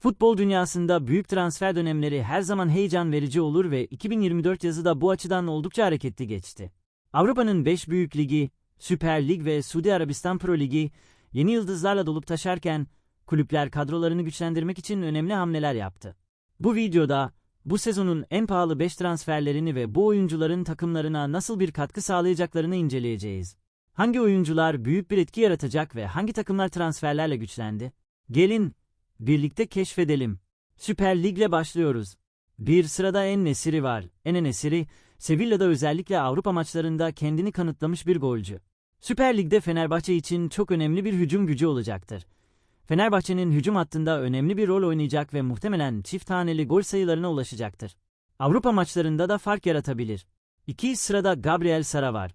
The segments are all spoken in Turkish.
Futbol dünyasında büyük transfer dönemleri her zaman heyecan verici olur ve 2024 yazı da bu açıdan oldukça hareketli geçti. Avrupa'nın 5 büyük ligi, Süper Lig ve Suudi Arabistan Pro Ligi yeni yıldızlarla dolup taşarken kulüpler kadrolarını güçlendirmek için önemli hamleler yaptı. Bu videoda bu sezonun en pahalı 5 transferlerini ve bu oyuncuların takımlarına nasıl bir katkı sağlayacaklarını inceleyeceğiz. Hangi oyuncular büyük bir etki yaratacak ve hangi takımlar transferlerle güçlendi? Gelin birlikte keşfedelim. Süper Lig'le başlıyoruz. Bir sırada En Nesiri var. En Nesiri, Sevilla'da özellikle Avrupa maçlarında kendini kanıtlamış bir golcü. Süper Lig'de Fenerbahçe için çok önemli bir hücum gücü olacaktır. Fenerbahçe'nin hücum hattında önemli bir rol oynayacak ve muhtemelen çift taneli gol sayılarına ulaşacaktır. Avrupa maçlarında da fark yaratabilir. İki sırada Gabriel Sara var.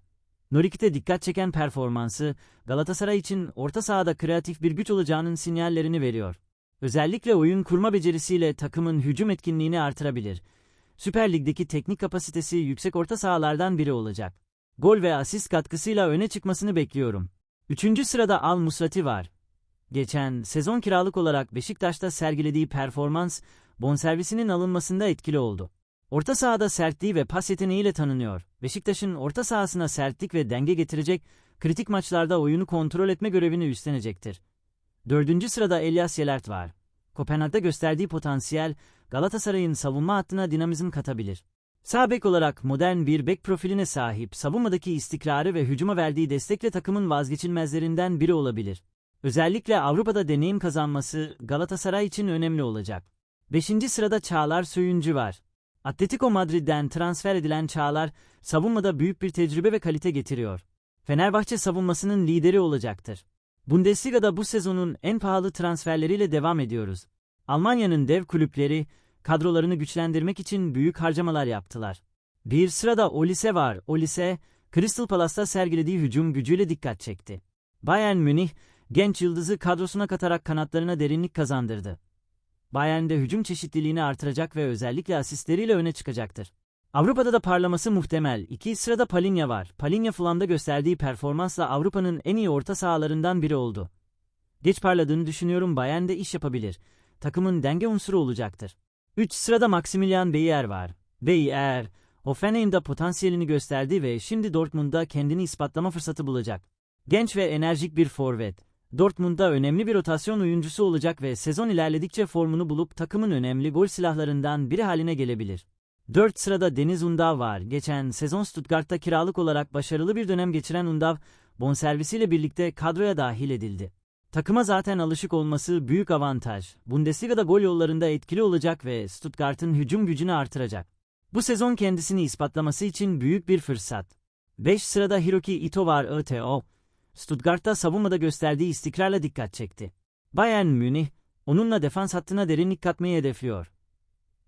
Norik'te dikkat çeken performansı, Galatasaray için orta sahada kreatif bir güç olacağının sinyallerini veriyor. Özellikle oyun kurma becerisiyle takımın hücum etkinliğini artırabilir. Süper Lig'deki teknik kapasitesi yüksek orta sahalardan biri olacak. Gol ve asist katkısıyla öne çıkmasını bekliyorum. Üçüncü sırada Al Musrati var. Geçen sezon kiralık olarak Beşiktaş'ta sergilediği performans, bonservisinin alınmasında etkili oldu. Orta sahada sertliği ve pas yeteneğiyle tanınıyor. Beşiktaş'ın orta sahasına sertlik ve denge getirecek, kritik maçlarda oyunu kontrol etme görevini üstlenecektir. Dördüncü sırada Elias Yelert var. Kopenhag'da gösterdiği potansiyel, Galatasaray'ın savunma hattına dinamizm katabilir. Sağ bek olarak modern bir bek profiline sahip, savunmadaki istikrarı ve hücuma verdiği destekle takımın vazgeçilmezlerinden biri olabilir. Özellikle Avrupa'da deneyim kazanması Galatasaray için önemli olacak. Beşinci sırada Çağlar Söyüncü var. Atletico Madrid'den transfer edilen Çağlar, savunmada büyük bir tecrübe ve kalite getiriyor. Fenerbahçe savunmasının lideri olacaktır. Bundesliga'da bu sezonun en pahalı transferleriyle devam ediyoruz. Almanya'nın dev kulüpleri, kadrolarını güçlendirmek için büyük harcamalar yaptılar. Bir sırada Olise var. Olise, Crystal Palace'ta sergilediği hücum gücüyle dikkat çekti. Bayern Münih, genç yıldızı kadrosuna katarak kanatlarına derinlik kazandırdı. Bayern'de hücum çeşitliliğini artıracak ve özellikle asistleriyle öne çıkacaktır. Avrupa'da da parlaması muhtemel. İki sırada Palinha var. Palinha Fulham'da gösterdiği performansla Avrupa'nın en iyi orta sahalarından biri oldu. Geç parladığını düşünüyorum Bayern'de iş yapabilir. Takımın denge unsuru olacaktır. 3 sırada Maximilian Beyer var. Beyer, Hoffenheim'da potansiyelini gösterdi ve şimdi Dortmund'da kendini ispatlama fırsatı bulacak. Genç ve enerjik bir forvet. Dortmund'da önemli bir rotasyon oyuncusu olacak ve sezon ilerledikçe formunu bulup takımın önemli gol silahlarından biri haline gelebilir. 4 sırada Deniz Undav var. Geçen sezon Stuttgart'ta kiralık olarak başarılı bir dönem geçiren Undav, bonservisiyle birlikte kadroya dahil edildi. Takıma zaten alışık olması büyük avantaj. Bundesliga'da gol yollarında etkili olacak ve Stuttgart'ın hücum gücünü artıracak. Bu sezon kendisini ispatlaması için büyük bir fırsat. 5 sırada Hiroki Ito var ITO. Stuttgart'ta savunmada gösterdiği istikrarla dikkat çekti. Bayern Münih, onunla defans hattına derinlik katmayı hedefliyor.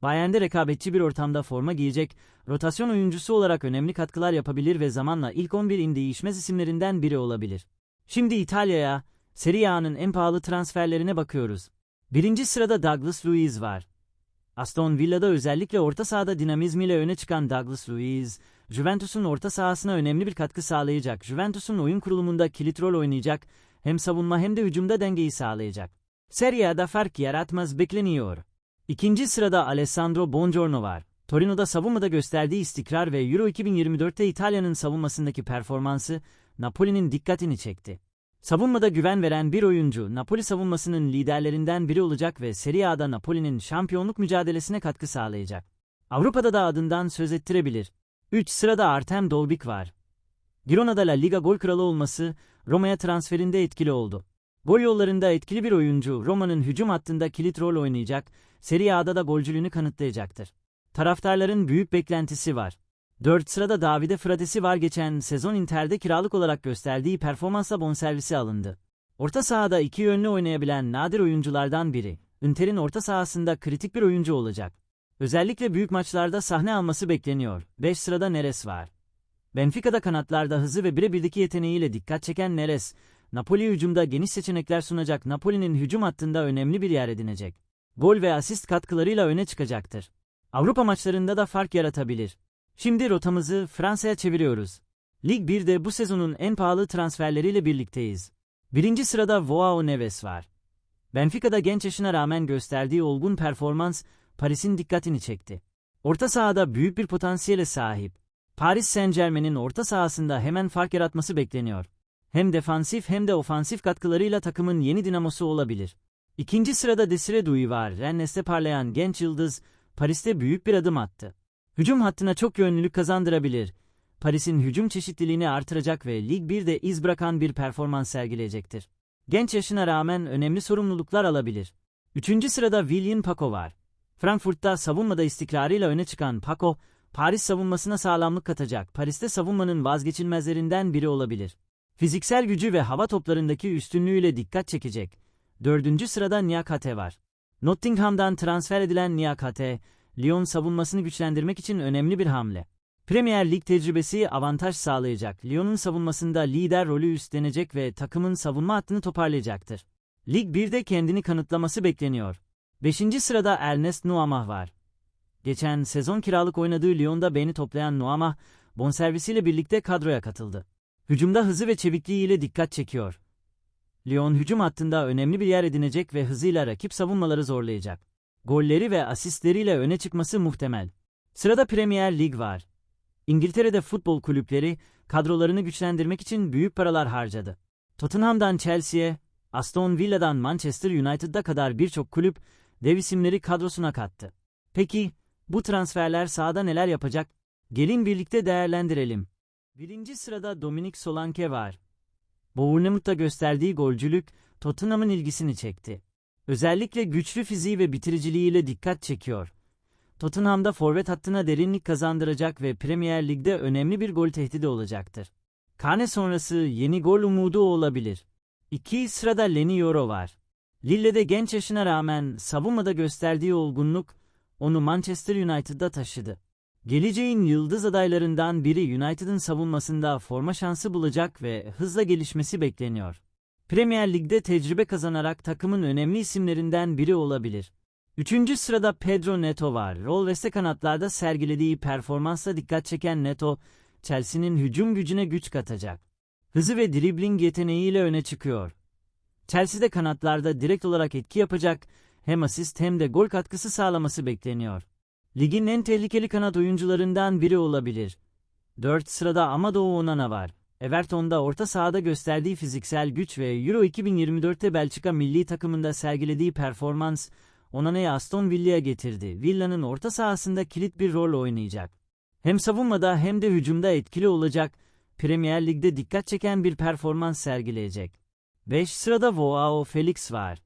Bayern'de rekabetçi bir ortamda forma giyecek, rotasyon oyuncusu olarak önemli katkılar yapabilir ve zamanla ilk 11'in değişmez isimlerinden biri olabilir. Şimdi İtalya'ya, Serie A'nın en pahalı transferlerine bakıyoruz. Birinci sırada Douglas Luiz var. Aston Villa'da özellikle orta sahada dinamizmiyle öne çıkan Douglas Luiz, Juventus'un orta sahasına önemli bir katkı sağlayacak. Juventus'un oyun kurulumunda kilit rol oynayacak, hem savunma hem de hücumda dengeyi sağlayacak. Serie A'da fark yaratmaz bekleniyor. İkinci sırada Alessandro Bongiorno var. Torino'da savunmada gösterdiği istikrar ve Euro 2024'te İtalya'nın savunmasındaki performansı Napoli'nin dikkatini çekti. Savunmada güven veren bir oyuncu Napoli savunmasının liderlerinden biri olacak ve Serie A'da Napoli'nin şampiyonluk mücadelesine katkı sağlayacak. Avrupa'da da adından söz ettirebilir. 3 sırada Artem Dolbik var. Girona'da La Liga gol kralı olması Roma'ya transferinde etkili oldu. Gol yollarında etkili bir oyuncu Roma'nın hücum hattında kilit rol oynayacak, Serie A'da da golcülüğünü kanıtlayacaktır. Taraftarların büyük beklentisi var. 4 sırada Davide Fratesi var geçen sezon Inter'de kiralık olarak gösterdiği performansla bonservisi alındı. Orta sahada iki yönlü oynayabilen nadir oyunculardan biri. Inter'in orta sahasında kritik bir oyuncu olacak. Özellikle büyük maçlarda sahne alması bekleniyor. 5 sırada Neres var. Benfica'da kanatlarda hızı ve birebirdeki yeteneğiyle dikkat çeken Neres, Napoli hücumda geniş seçenekler sunacak Napoli'nin hücum hattında önemli bir yer edinecek. Gol ve asist katkılarıyla öne çıkacaktır. Avrupa maçlarında da fark yaratabilir. Şimdi rotamızı Fransa'ya çeviriyoruz. Lig 1'de bu sezonun en pahalı transferleriyle birlikteyiz. Birinci sırada Joao Neves var. Benfica'da genç yaşına rağmen gösterdiği olgun performans Paris'in dikkatini çekti. Orta sahada büyük bir potansiyele sahip. Paris Saint-Germain'in orta sahasında hemen fark yaratması bekleniyor. Hem defansif hem de ofansif katkılarıyla takımın yeni dinamosu olabilir. İkinci sırada Desire Douy var. Rennes'te parlayan genç yıldız Paris'te büyük bir adım attı. Hücum hattına çok yönlülük kazandırabilir. Paris'in hücum çeşitliliğini artıracak ve Lig 1'de iz bırakan bir performans sergileyecektir. Genç yaşına rağmen önemli sorumluluklar alabilir. Üçüncü sırada William Paco var. Frankfurt'ta savunmada istikrarıyla öne çıkan Paco, Paris savunmasına sağlamlık katacak. Paris'te savunmanın vazgeçilmezlerinden biri olabilir. Fiziksel gücü ve hava toplarındaki üstünlüğüyle dikkat çekecek. Dördüncü sırada Niakate var. Nottingham'dan transfer edilen Niakate, Lyon savunmasını güçlendirmek için önemli bir hamle. Premier Lig tecrübesi avantaj sağlayacak. Lyon'un savunmasında lider rolü üstlenecek ve takımın savunma hattını toparlayacaktır. Lig 1'de kendini kanıtlaması bekleniyor. 5. sırada Ernest Nuamah var. Geçen sezon kiralık oynadığı Lyon'da beğeni toplayan Nuamah, bonservisiyle birlikte kadroya katıldı. Hücumda hızı ve çevikliğiyle dikkat çekiyor. Lyon hücum hattında önemli bir yer edinecek ve hızıyla rakip savunmaları zorlayacak. Golleri ve asistleriyle öne çıkması muhtemel. Sırada Premier Lig var. İngiltere'de futbol kulüpleri kadrolarını güçlendirmek için büyük paralar harcadı. Tottenham'dan Chelsea'ye, Aston Villa'dan Manchester United'a kadar birçok kulüp dev isimleri kadrosuna kattı. Peki bu transferler sahada neler yapacak? Gelin birlikte değerlendirelim. Birinci sırada Dominic Solanke var. Bournemouth'ta gösterdiği golcülük Tottenham'ın ilgisini çekti. Özellikle güçlü fiziği ve bitiriciliğiyle dikkat çekiyor. Tottenham'da forvet hattına derinlik kazandıracak ve Premier Lig'de önemli bir gol tehdidi olacaktır. Kane sonrası yeni gol umudu olabilir. İki sırada Leny Yoro var. Lille'de genç yaşına rağmen savunmada gösterdiği olgunluk onu Manchester United'da taşıdı. Geleceğin yıldız adaylarından biri United'ın savunmasında forma şansı bulacak ve hızla gelişmesi bekleniyor. Premier Lig'de tecrübe kazanarak takımın önemli isimlerinden biri olabilir. Üçüncü sırada Pedro Neto var. Rol ve kanatlarda sergilediği performansla dikkat çeken Neto, Chelsea'nin hücum gücüne güç katacak. Hızı ve dribling yeteneğiyle öne çıkıyor. Chelsea'de kanatlarda direkt olarak etki yapacak, hem asist hem de gol katkısı sağlaması bekleniyor. Ligin en tehlikeli kanat oyuncularından biri olabilir. 4 sırada Amadou Onana var. Everton'da orta sahada gösterdiği fiziksel güç ve Euro 2024'te Belçika milli takımında sergilediği performans Onana'yı Aston Villa'ya getirdi. Villa'nın orta sahasında kilit bir rol oynayacak. Hem savunmada hem de hücumda etkili olacak, Premier Lig'de dikkat çeken bir performans sergileyecek. 5 sırada Joao Felix var.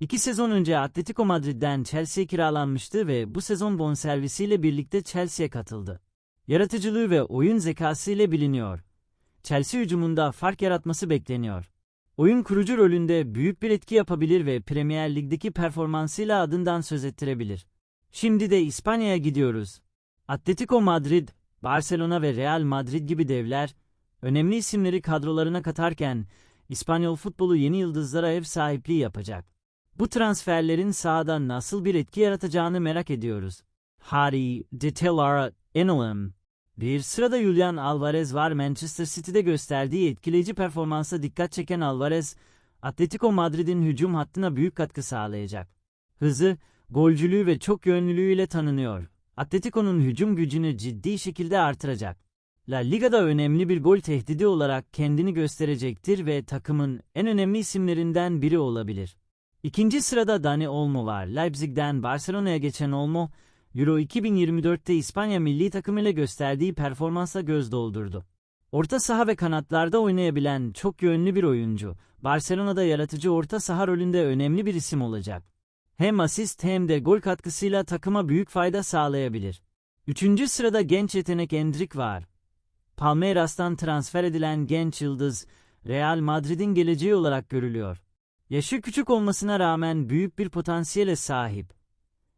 İki sezon önce Atletico Madrid'den Chelsea'ye kiralanmıştı ve bu sezon bonservisiyle birlikte Chelsea'ye katıldı. Yaratıcılığı ve oyun zekası ile biliniyor. Chelsea hücumunda fark yaratması bekleniyor. Oyun kurucu rolünde büyük bir etki yapabilir ve Premier Lig'deki performansıyla adından söz ettirebilir. Şimdi de İspanya'ya gidiyoruz. Atletico Madrid, Barcelona ve Real Madrid gibi devler, önemli isimleri kadrolarına katarken, İspanyol futbolu yeni yıldızlara ev sahipliği yapacak. Bu transferlerin sahada nasıl bir etki yaratacağını merak ediyoruz. Harry, De Tellera, Enelem, bir sırada Julian Alvarez var Manchester City'de gösterdiği etkileyici performansa dikkat çeken Alvarez, Atletico Madrid'in hücum hattına büyük katkı sağlayacak. Hızı, golcülüğü ve çok yönlülüğüyle tanınıyor. Atletico'nun hücum gücünü ciddi şekilde artıracak. La Liga'da önemli bir gol tehdidi olarak kendini gösterecektir ve takımın en önemli isimlerinden biri olabilir. İkinci sırada Dani Olmo var. Leipzig'den Barcelona'ya geçen Olmo, Euro 2024'te İspanya milli takımıyla gösterdiği performansa göz doldurdu. Orta saha ve kanatlarda oynayabilen çok yönlü bir oyuncu, Barcelona'da yaratıcı orta saha rolünde önemli bir isim olacak. Hem asist hem de gol katkısıyla takıma büyük fayda sağlayabilir. Üçüncü sırada genç yetenek Endrik var. Palmeiras'tan transfer edilen genç yıldız, Real Madrid'in geleceği olarak görülüyor. Yaşı küçük olmasına rağmen büyük bir potansiyele sahip.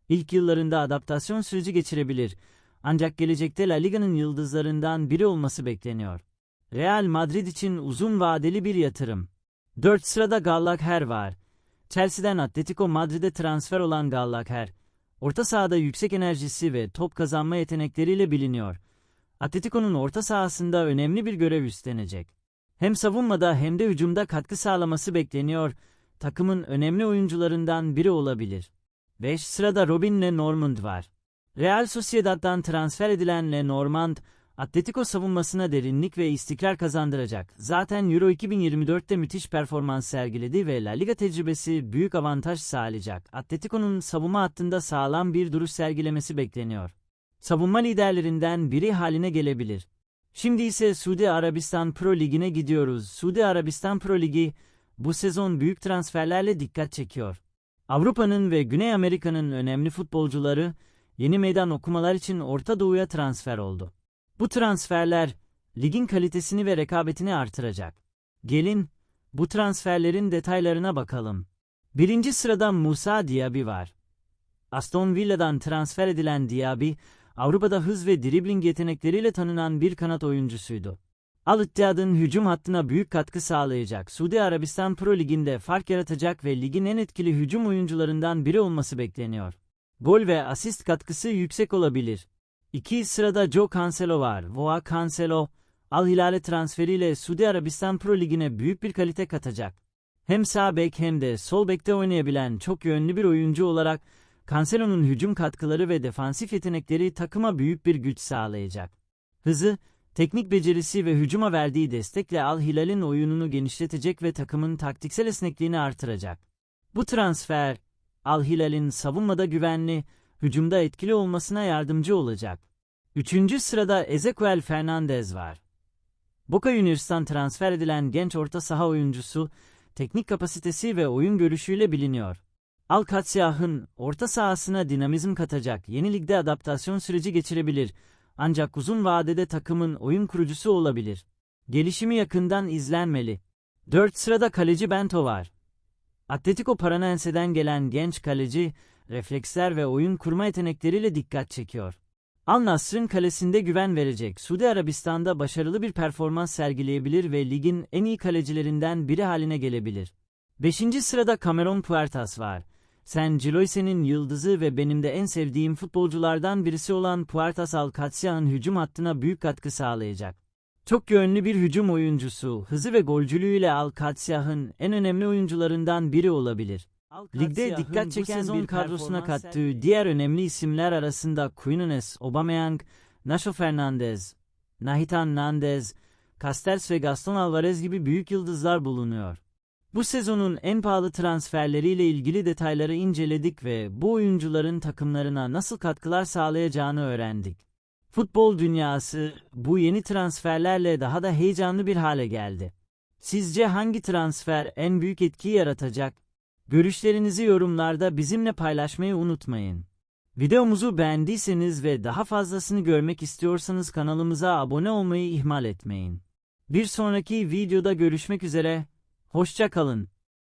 İlk yıllarında adaptasyon süreci geçirebilir. Ancak gelecekte La Liga'nın yıldızlarından biri olması bekleniyor. Real Madrid için uzun vadeli bir yatırım. 4 sırada Gallagher var. Chelsea'den Atletico Madrid'e transfer olan Gallagher, orta sahada yüksek enerjisi ve top kazanma yetenekleriyle biliniyor. Atletico'nun orta sahasında önemli bir görev üstlenecek. Hem savunmada hem de hücumda katkı sağlaması bekleniyor takımın önemli oyuncularından biri olabilir. 5 sırada Robin Lenormand var. Real Sociedad'dan transfer edilen Lenormand, Atletico savunmasına derinlik ve istikrar kazandıracak. Zaten Euro 2024'te müthiş performans sergiledi ve La Liga tecrübesi büyük avantaj sağlayacak. Atletico'nun savunma hattında sağlam bir duruş sergilemesi bekleniyor. Savunma liderlerinden biri haline gelebilir. Şimdi ise Suudi Arabistan Pro Ligi'ne gidiyoruz. Suudi Arabistan Pro Ligi bu sezon büyük transferlerle dikkat çekiyor. Avrupa'nın ve Güney Amerika'nın önemli futbolcuları yeni meydan okumalar için Orta Doğu'ya transfer oldu. Bu transferler ligin kalitesini ve rekabetini artıracak. Gelin bu transferlerin detaylarına bakalım. Birinci sırada Musa Diaby var. Aston Villa'dan transfer edilen Diaby, Avrupa'da hız ve dribling yetenekleriyle tanınan bir kanat oyuncusuydu. Al Ittihad'ın hücum hattına büyük katkı sağlayacak. Suudi Arabistan Pro Ligi'nde fark yaratacak ve ligin en etkili hücum oyuncularından biri olması bekleniyor. Gol ve asist katkısı yüksek olabilir. İki sırada Joe Cancelo var. Voa Cancelo, Al Hilal'e transferiyle Suudi Arabistan Pro Ligi'ne büyük bir kalite katacak. Hem sağ bek hem de sol bekte oynayabilen çok yönlü bir oyuncu olarak Cancelo'nun hücum katkıları ve defansif yetenekleri takıma büyük bir güç sağlayacak. Hızı, teknik becerisi ve hücuma verdiği destekle Al Hilal'in oyununu genişletecek ve takımın taktiksel esnekliğini artıracak. Bu transfer, Al Hilal'in savunmada güvenli, hücumda etkili olmasına yardımcı olacak. Üçüncü sırada Ezequiel Fernandez var. Boca Juniors'tan transfer edilen genç orta saha oyuncusu, teknik kapasitesi ve oyun görüşüyle biliniyor. Al-Katsiyah'ın orta sahasına dinamizm katacak yeni ligde adaptasyon süreci geçirebilir ancak uzun vadede takımın oyun kurucusu olabilir. Gelişimi yakından izlenmeli. 4 sırada kaleci Bento var. Atletico Paranaense'den gelen genç kaleci, refleksler ve oyun kurma yetenekleriyle dikkat çekiyor. Al Nassr'ın kalesinde güven verecek. Suudi Arabistan'da başarılı bir performans sergileyebilir ve ligin en iyi kalecilerinden biri haline gelebilir. 5. sırada Cameron Puertas var. Sen Giloise'nin yıldızı ve benim de en sevdiğim futbolculardan birisi olan Puertas Alcatsia'nın hücum hattına büyük katkı sağlayacak. Çok yönlü bir hücum oyuncusu, hızı ve golcülüğüyle Alcatsia'nın en önemli oyuncularından biri olabilir. Ligde dikkat çeken bir kadrosuna kattığı diğer önemli isimler arasında Quinones, Aubameyang, Nacho Fernandez, Nahitan Nandez, Castells ve Gaston Alvarez gibi büyük yıldızlar bulunuyor. Bu sezonun en pahalı transferleriyle ilgili detayları inceledik ve bu oyuncuların takımlarına nasıl katkılar sağlayacağını öğrendik. Futbol dünyası bu yeni transferlerle daha da heyecanlı bir hale geldi. Sizce hangi transfer en büyük etki yaratacak? Görüşlerinizi yorumlarda bizimle paylaşmayı unutmayın. Videomuzu beğendiyseniz ve daha fazlasını görmek istiyorsanız kanalımıza abone olmayı ihmal etmeyin. Bir sonraki videoda görüşmek üzere, hoşça kalın.